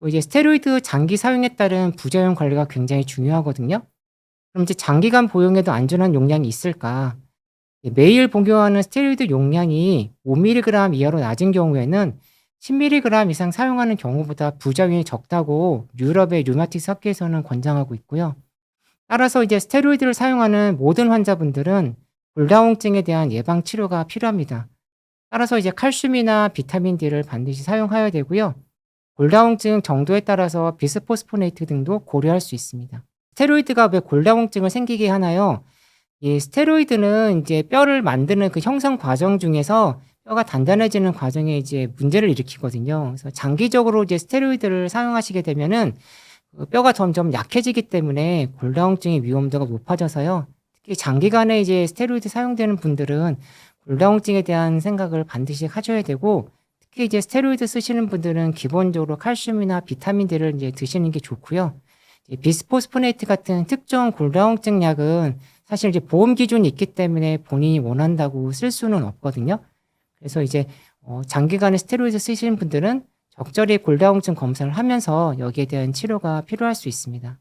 또 이제 스테로이드 장기 사용에 따른 부작용 관리가 굉장히 중요하거든요. 그럼 이제 장기간 복용해도 안전한 용량이 있을까? 예, 매일 복용하는 스테로이드 용량이 5mg 이하로 낮은 경우에는 10mg 이상 사용하는 경우보다 부작용이 적다고 유럽의 류마틱스 학회에서는 권장하고 있고요. 따라서 이제 스테로이드를 사용하는 모든 환자분들은 골다공증에 대한 예방 치료가 필요합니다. 따라서 이제 칼슘이나 비타민 D를 반드시 사용하여야 되고요. 골다공증 정도에 따라서 비스포스포네이트 등도 고려할 수 있습니다. 스테로이드가 왜 골다공증을 생기게 하나요? 이 스테로이드는 이제 뼈를 만드는 그 형성 과정 중에서 뼈가 단단해지는 과정에 이제 문제를 일으키거든요. 그래서 장기적으로 이제 스테로이드를 사용하시게 되면은 그 뼈가 점점 약해지기 때문에 골다공증의 위험도가 높아져서요. 특히 장기간에 이제 스테로이드 사용되는 분들은 골다공증에 대한 생각을 반드시 하셔야 되고 특히 이제 스테로이드 쓰시는 분들은 기본적으로 칼슘이나 비타민 D를 이제 드시는 게 좋고요. 비스포스포네이트 같은 특정 골다공증 약은 사실 이제 보험 기준이 있기 때문에 본인이 원한다고 쓸 수는 없거든요. 그래서 이제 어, 장기간에 스테로이드 쓰시는 분들은 적절히 골다공증 검사를 하면서 여기에 대한 치료가 필요할 수 있습니다.